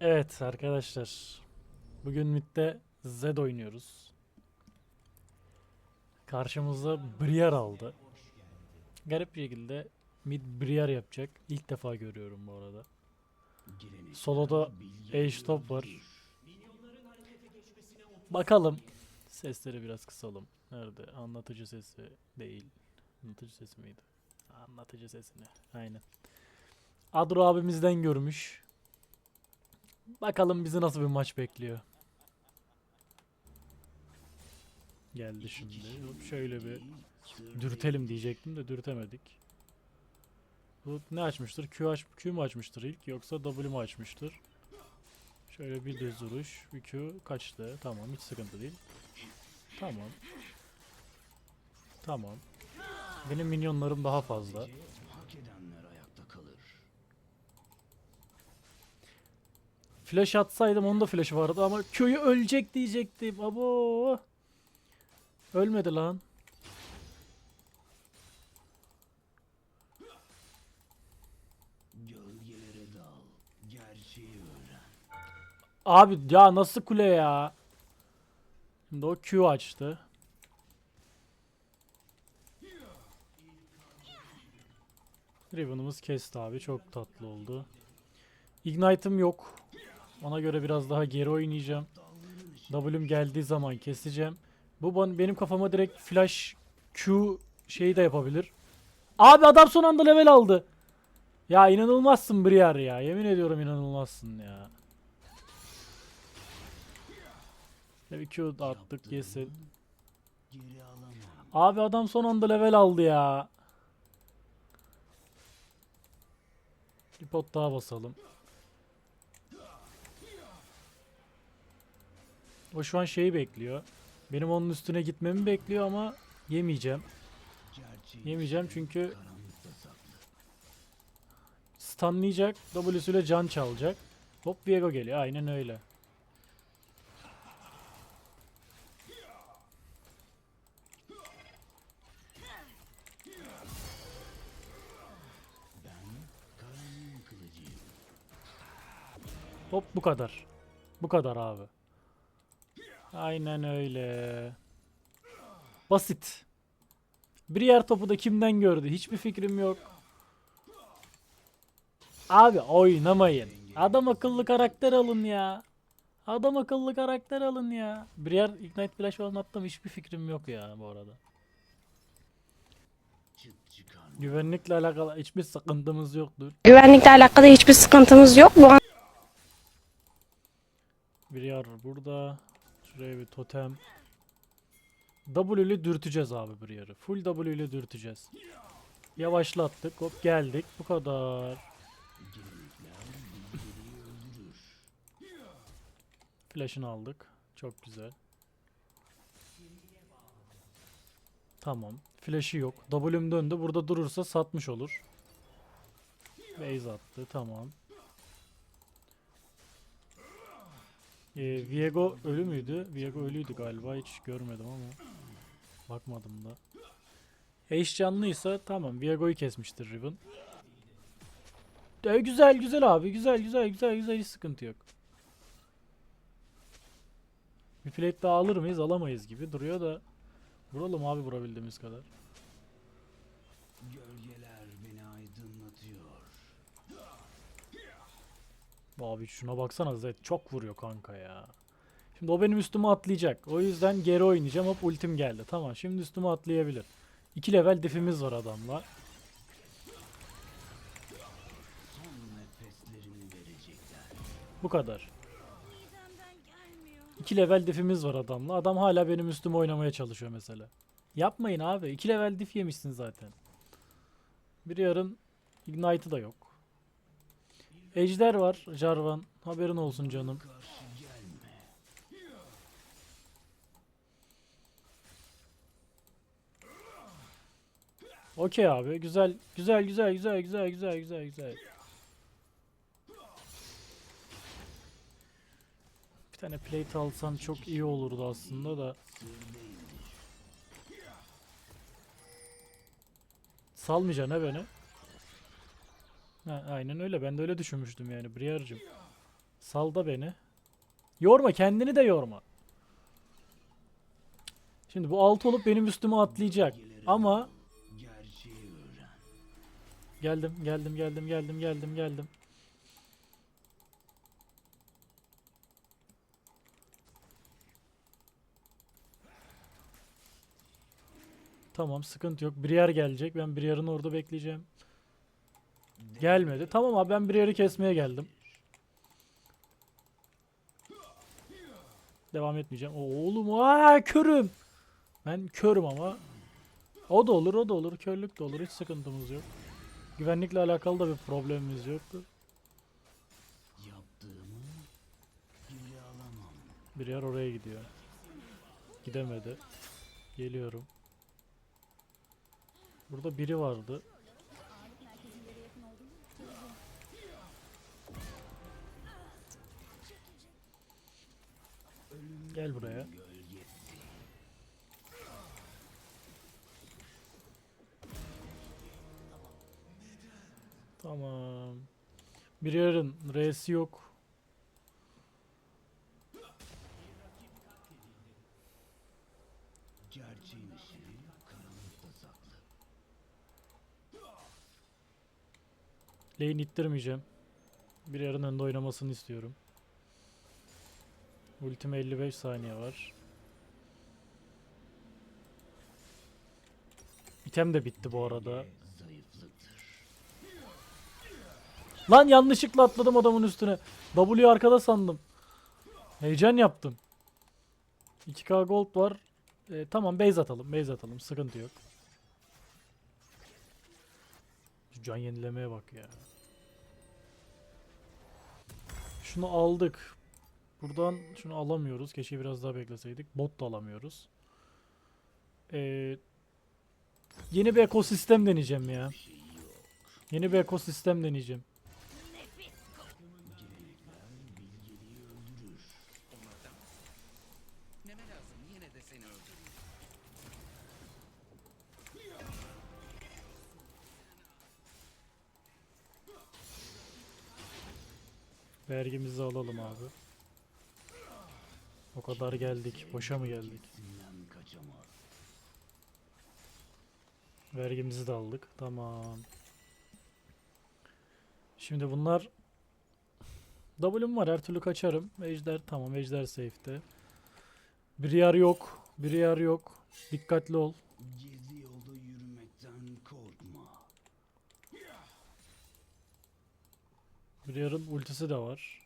Evet arkadaşlar. Bugün midde Zed oynuyoruz. Karşımıza Briar aldı. Garip bir şekilde mid Briar yapacak. İlk defa görüyorum bu arada. Solo'da Age Top var. Bakalım. Sesleri biraz kısalım. Nerede? Anlatıcı sesi değil. Anlatıcı sesi miydi? Anlatıcı sesini. Aynen. Adro abimizden görmüş. Bakalım bizi nasıl bir maç bekliyor. Geldi şimdi. Şöyle bir dürtelim diyecektim de dürtemedik. Bu ne açmıştır? Q, aç, Q mu açmıştır ilk yoksa W mu açmıştır? Şöyle bir düz duruş. Bir Q kaçtı. Tamam hiç sıkıntı değil. Tamam. Tamam. Benim minyonlarım daha fazla. Flash atsaydım onun da flash'ı vardı ama köyü ölecek diyecektim. Abo. Ölmedi lan. Gölgelere dal. Gerçeği öğren. Abi ya nasıl kule ya? Şimdi o Q açtı. Riven'ımız kesti abi. Çok tatlı oldu. Ignite'ım yok. Ona göre biraz daha geri oynayacağım. W'm geldiği zaman keseceğim. Bu benim kafama direkt flash Q şeyi de yapabilir. Abi adam son anda level aldı. Ya inanılmazsın Briar ya. Yemin ediyorum inanılmazsın ya. Bir Q attık yesin. Abi adam son anda level aldı ya. Bir pot daha basalım. O şu an şeyi bekliyor. Benim onun üstüne gitmemi bekliyor ama yemeyeceğim. Yemeyeceğim çünkü stunlayacak. W'süyle can çalacak. Hop Viego geliyor. Aynen öyle. Hop bu kadar. Bu kadar abi. Aynen öyle. Basit. Briar topu da kimden gördü? Hiçbir fikrim yok. Abi oynamayın. Adam akıllı karakter alın ya. Adam akıllı karakter alın ya. Briar Ignite Flash falan attım hiçbir fikrim yok ya bu arada. Güvenlikle alakalı hiçbir sıkıntımız yoktur. Güvenlikle alakalı hiçbir sıkıntımız yok. Bu Briar burada. Şuraya bir totem. W ile dürteceğiz abi Briar'ı. Full W ile dürteceğiz. Yavaşlattık. Hop geldik. Bu kadar. Flash'ını aldık. Çok güzel. Tamam. Flash'ı yok. W'm döndü. Burada durursa satmış olur. Base attı. Tamam. Ee, Viego ölü müydü? Viego ölüydü galiba. Hiç görmedim ama. Bakmadım da. Ace canlıysa tamam. Viego'yu kesmiştir Riven. Ee, güzel güzel abi. Güzel güzel güzel güzel. Hiç sıkıntı yok. Bir plate daha alır mıyız? Alamayız gibi duruyor da. Vuralım abi vurabildiğimiz kadar. Abi şuna baksana Zed çok vuruyor kanka ya. Şimdi o benim üstüme atlayacak. O yüzden geri oynayacağım. Hop ultim geldi. Tamam şimdi üstüme atlayabilir. 2 level diff'imiz var adamla. Bu kadar. 2 level diff'imiz var adamla. Adam hala benim üstüme oynamaya çalışıyor mesela. Yapmayın abi. 2 level diff yemişsin zaten. Bir yarın Ignite'ı da yok. Ejder var Jarvan. Haberin olsun canım. Okey abi. Güzel güzel güzel güzel güzel güzel güzel güzel. Bir tane plate alsam çok iyi olurdu aslında da. Salmayacaksın ha beni. Ha, aynen öyle. Ben de öyle düşünmüştüm yani. Briar'cığım. Salda beni. Yorma kendini de yorma. Şimdi bu altı olup benim üstüme atlayacak. Ama geldim geldim geldim geldim geldim geldim. Tamam sıkıntı yok. Briar gelecek. Ben Briar'ın orada bekleyeceğim. Gelmedi. Tamam abi ben Briar'ı kesmeye geldim. Devam etmeyeceğim. Oğlum aa körüm. Ben körüm ama. O da olur o da olur. Körlük de olur. Hiç sıkıntımız yok. Güvenlikle alakalı da bir problemimiz yoktu. Bir yer oraya gidiyor. Gidemedi. Geliyorum. Burada biri vardı. Gel buraya. Tamam. Bir yerin R'si yok. Gerçeğin ışığı. Lane ittirmeyeceğim. Bir yarın önde oynamasını istiyorum. Ultime 55 saniye var. İtem de bitti bu arada. Lan yanlışlıkla atladım adamın üstüne. W arkada sandım. Heyecan yaptım. 2k gold var. E, tamam base atalım. Base atalım. Sıkıntı yok. Şu can yenilemeye bak ya. Şunu aldık. Buradan şunu alamıyoruz. Keşke biraz daha bekleseydik. Bot da alamıyoruz. E, yeni bir ekosistem deneyeceğim ya. Yeni bir ekosistem deneyeceğim. Vergimizi alalım abi. O kadar geldik. Boşa mı geldik? Vergimizi de aldık. Tamam. Şimdi bunlar W'm var. Her türlü kaçarım. Ejder tamam. Ejder safe'te. Briar yok. Briar yok. Dikkatli ol. Korkma. Briar'ın ultisi de var.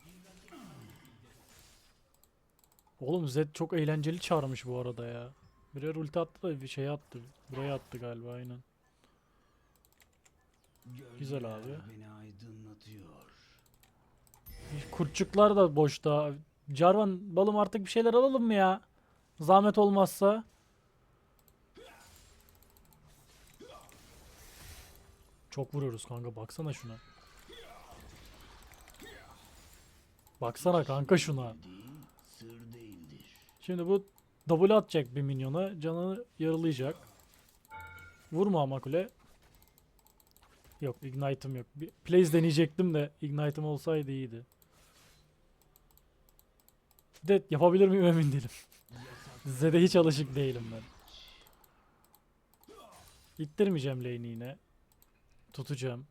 Oğlum Zed çok eğlenceli çağırmış bu arada ya. Briar ulti attı da bir şey attı. Buraya attı galiba aynen. Güzel abi. Beni aydınlatıyor. Kurtçuklar da boşta. Jarvan balım artık bir şeyler alalım mı ya? Zahmet olmazsa. Çok vuruyoruz kanka baksana şuna. Baksana kanka şuna. Şimdi bu double atacak bir minyona. Canını yarılayacak. Vurma ama kule. Yok ignite'ım yok. Bir plays deneyecektim de ignite'ım olsaydı iyiydi. De yapabilir miyim emin değilim. Zed'e hiç alışık değilim ben. İttirmeyeceğim lane'i yine. Tutacağım.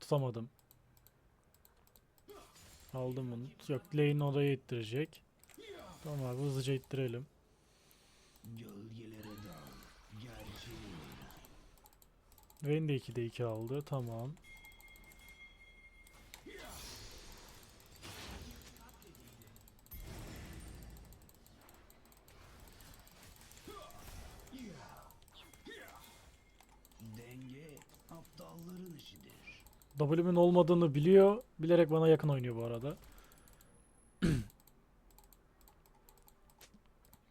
Tutamadım. Aldım bunu. Yok lane odaya ittirecek. Tamam abi hızlıca ittirelim. Vayne de 2'de 2 aldı. Tamam. W'min olmadığını biliyor. Bilerek bana yakın oynuyor bu arada.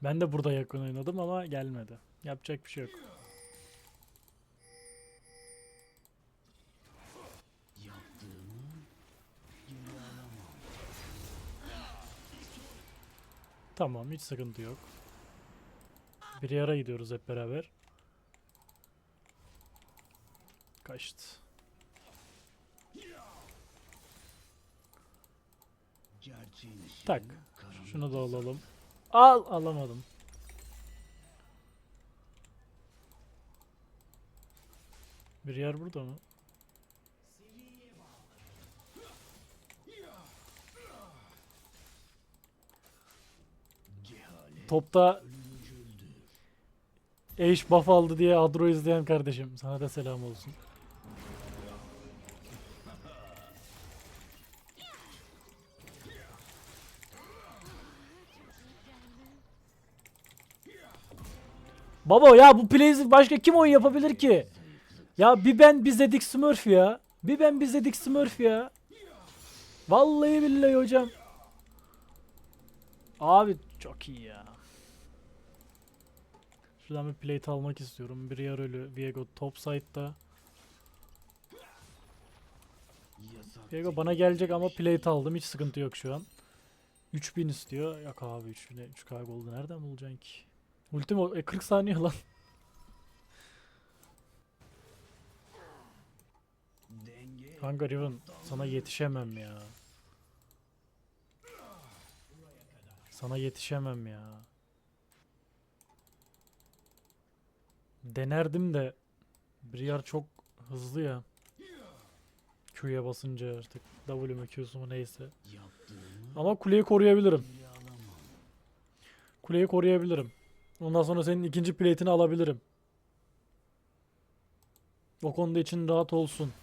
ben de burada yakın oynadım ama gelmedi. Yapacak bir şey yok. Tamam hiç sıkıntı yok. Bir yara gidiyoruz hep beraber. Kaçtı. Gerçeğin ışığı Tak. Şunu da alalım. Al alamadım. Bir yer burada mı? Topta. Eş buff aldı diye Adro izleyen kardeşim. Sana da selam olsun. Baba ya bu plays başka kim oyun yapabilir ki? Ya bir ben bir Zedik Smurf ya. Bir ben bir Zedik Smurf ya. Vallahi billahi hocam. Abi çok iyi ya. Şuradan bir plate almak istiyorum. Bir yer ölü. Viego top side'da. Viego bana gelecek ama plate aldım. Hiç sıkıntı yok şu an. 3000 istiyor. Yok abi 3000'e 3K gold'u nereden bulacaksın ki? Ultim e, 40 saniye lan. Kanka Riven sana yetişemem ya. Sana yetişemem ya. Denerdim de Briar çok hızlı ya. Q'ya basınca artık W mu Q'su mu neyse. Ama kuleyi koruyabilirim. Kuleyi koruyabilirim. Ondan sonra senin ikinci plate'ini alabilirim. O konuda için rahat olsun.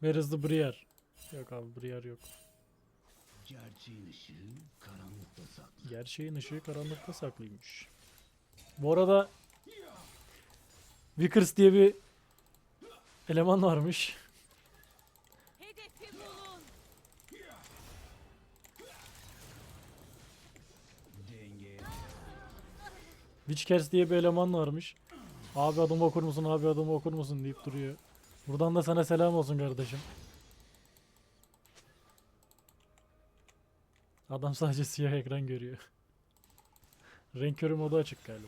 Where is the Briar? Yok abi Briar yok. Gerçeğin ışığı karanlıkta saklı. Gerçeğin ışığı karanlıkta saklıymış. Bu arada Vickers diye bir eleman varmış. Witchcast diye bir eleman varmış. Abi adımı okur musun, abi adımı okur musun deyip duruyor. Buradan da sana selam olsun kardeşim. Adam sadece siyah ekran görüyor. Renk körü modu açık galiba.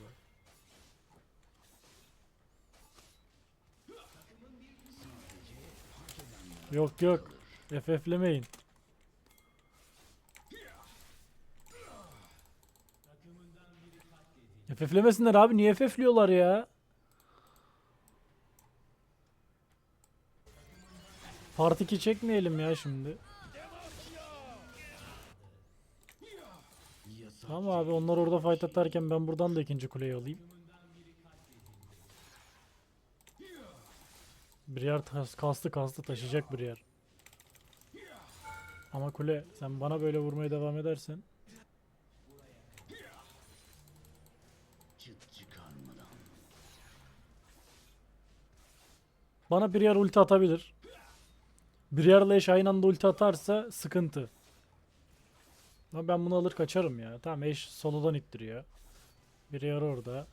Yok yok. FF'lemeyin. FF'lemesinler abi. Niye FF'liyorlar ya? Part 2 çekmeyelim ya şimdi. Tamam abi onlar orada fight atarken ben buradan da ikinci kuleyi alayım. Bir yer kastı kastı taşıyacak bir yer. Ama kule sen bana böyle vurmaya devam edersen bana bir yer ulti atabilir. Bir yerle eş aynı anda ulti atarsa sıkıntı. Ama ben bunu alır kaçarım ya. Tamam eş solodan ittiriyor. Bir yer orada.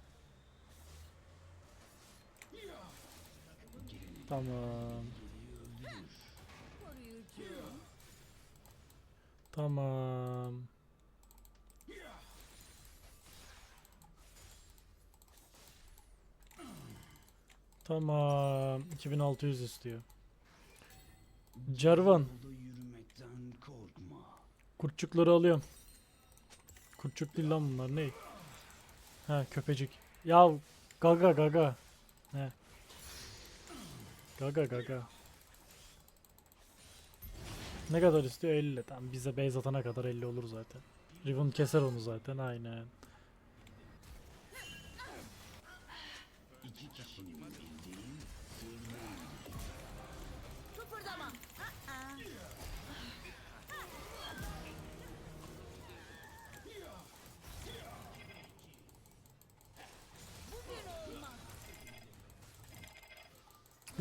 Tamam. Tamam. Tamam. 2600 istiyor. Korkma. Kurtçukları alıyorum. Kurtçuk değil lan bunlar ne? Ha köpecik. Ya gaga gaga. He. Gaga gaga. Ne kadar istiyor? 50. Tamam bize base atana kadar 50 olur zaten. Riven keser onu zaten aynen.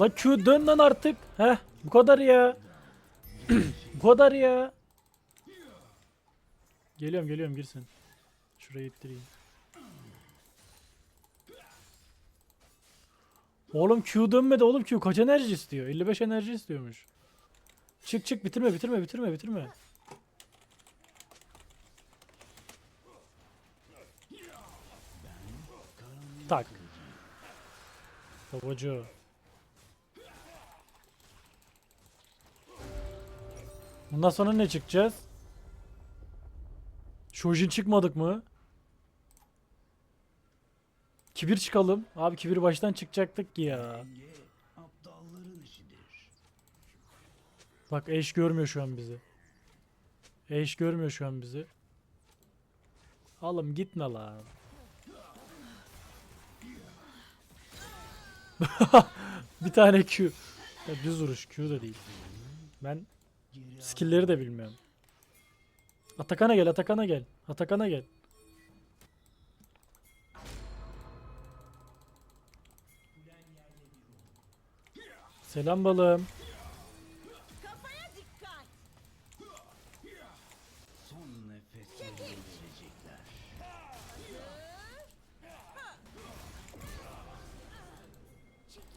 Lan Q dön lan artık. Heh bu kadar ya. bu kadar ya. Geliyorum geliyorum girsin. Şurayı ittireyim. Oğlum Q dönmedi oğlum Q kaç enerji istiyor? 55 enerji istiyormuş. Çık çık bitirme bitirme bitirme bitirme. Tak. Babacı. Bundan sonra ne çıkacağız? Shojin çıkmadık mı? Kibir çıkalım. Abi kibir baştan çıkacaktık ki ya. Bak eş görmüyor şu an bizi. Eş görmüyor şu an bizi. Oğlum gitme lan. bir tane Q. Ya düz vuruş Q da değil. Ben skill'leri de bilmiyorum. Atakan'a gel, Atakan'a gel. Atakan'a gel. Selam balım. Kafaya dikkat. son nefeslerini verecekler.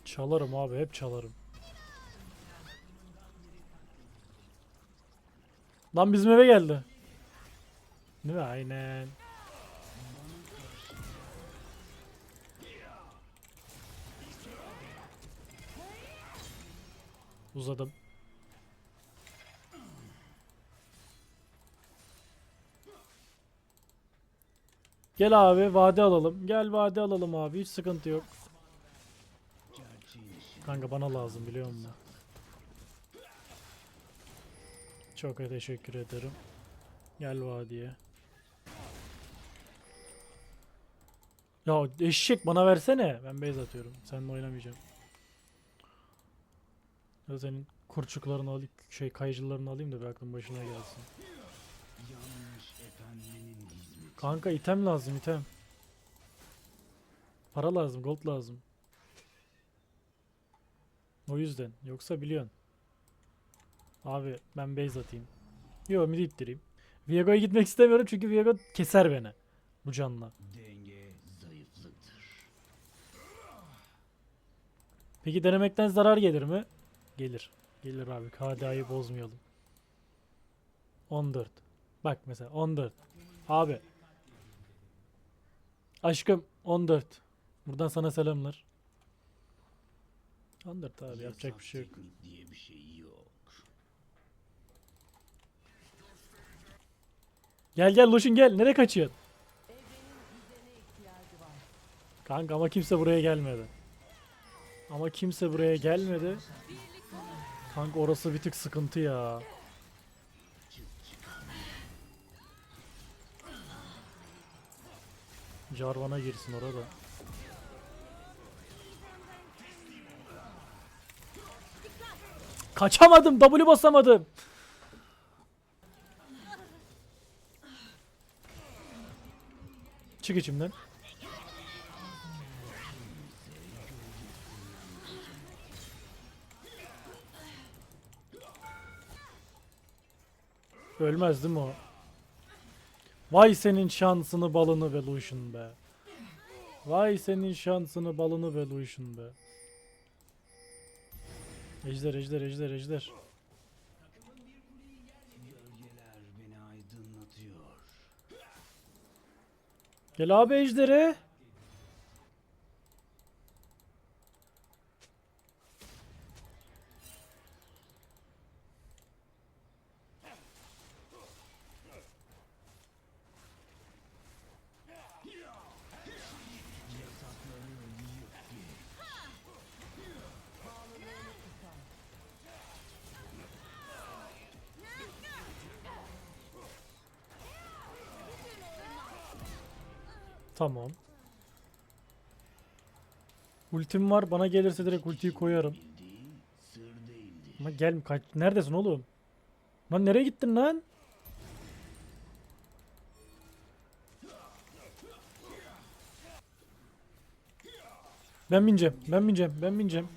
Çalarım abi hep çalarım. Lan bizim eve geldi. Değil mi? Aynen. Uzadım. Gel abi vade alalım. Gel vade alalım abi. Hiç sıkıntı yok. Kanka bana lazım biliyor musun? Çok teşekkür ederim. Gel vadiye. Ya eşek bana versene. Ben base atıyorum. Seninle oynamayacağım. Ya senin kurçuklarını alayım, şey kayıcılarını alayım da bir aklın başına gelsin. Kanka item lazım item. Para lazım, gold lazım. O yüzden. Yoksa biliyorsun. Abi ben base atayım. Yo mid ittireyim. Viego'ya gitmek istemiyorum çünkü Viego keser beni. Bu canla. Denge zayıflıktır. Peki denemekten zarar gelir mi? Gelir. Gelir abi. KDA'yı bozmayalım. 14. Bak mesela 14. Abi. Aşkım 14. Buradan sana selamlar. 14 abi yapacak bir şey yok. teknik diye bir şey yok. Gel gel Lucian gel. Nereye kaçıyorsun? Kanka ama kimse buraya gelmedi. Ama kimse buraya gelmedi. Kanka orası bir tık sıkıntı ya. Jarvan'a girsin orada. Kaçamadım. W basamadım. Çık içimden. Ölmez değil mi o? Vay senin şansını balını ve Lucian be. Vay senin şansını balını ve Lucian be. Ejder ejder ejder ejder. Gel abi ejdere. Tamam. Ultim var. Bana gelirse direkt ultiyi koyarım. Ama gel kaç neredesin oğlum? Lan nereye gittin lan? Ben bineceğim. Ben bineceğim. Ben bineceğim.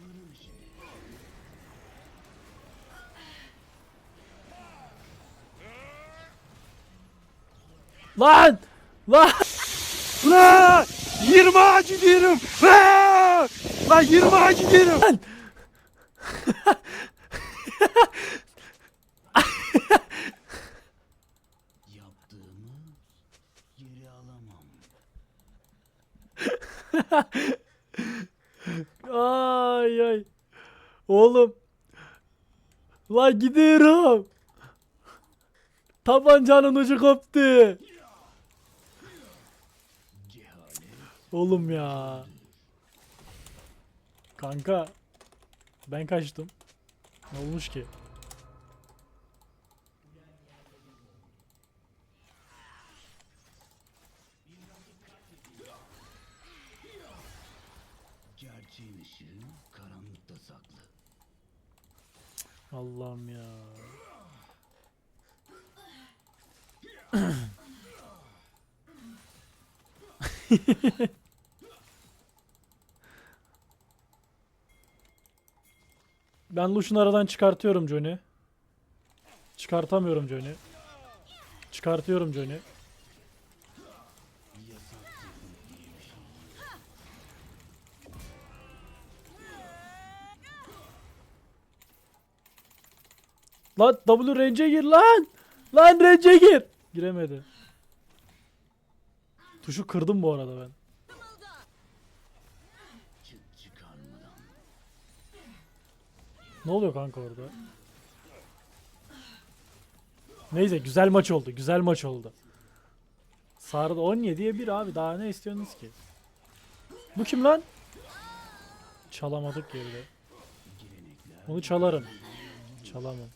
Lan! Lan! Lan! 20 ağacı diyorum. Lan! Lan 20 ağacı diyorum. Yaptığımı geri alamam. Ay ay. Oğlum. Lan gidiyorum. Tabancanın ucu koptu. Oğlum ya. Kanka. Ben kaçtım. Ne olmuş ki? gerçeğin ışığı karanlıkta saklı. Allah'ım ya. ben Lucian aradan çıkartıyorum Johnny. Çıkartamıyorum Johnny. Çıkartıyorum Johnny. Lan W range'e gir lan. Lan range'e gir. Giremedi. Tuşu kırdım bu arada ben. Ne oluyor kanka orada? Neyse güzel maç oldu. Güzel maç oldu. Sardı 17'ye 1 abi. Daha ne istiyorsunuz ki? Bu kim lan? Çalamadık geride. Onu çalarım. Çalamam.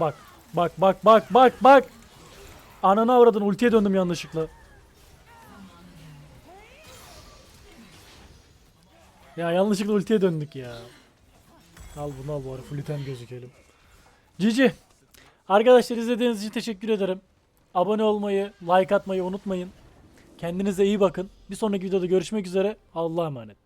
Bak. Bak bak bak bak bak. Ananı avradın ultiye döndüm yanlışlıkla. Ya yanlışlıkla ultiye döndük ya. Al bunu al bu ara full item gözükelim. Cici. Arkadaşlar izlediğiniz için teşekkür ederim. Abone olmayı, like atmayı unutmayın. Kendinize iyi bakın. Bir sonraki videoda görüşmek üzere. Allah'a emanet.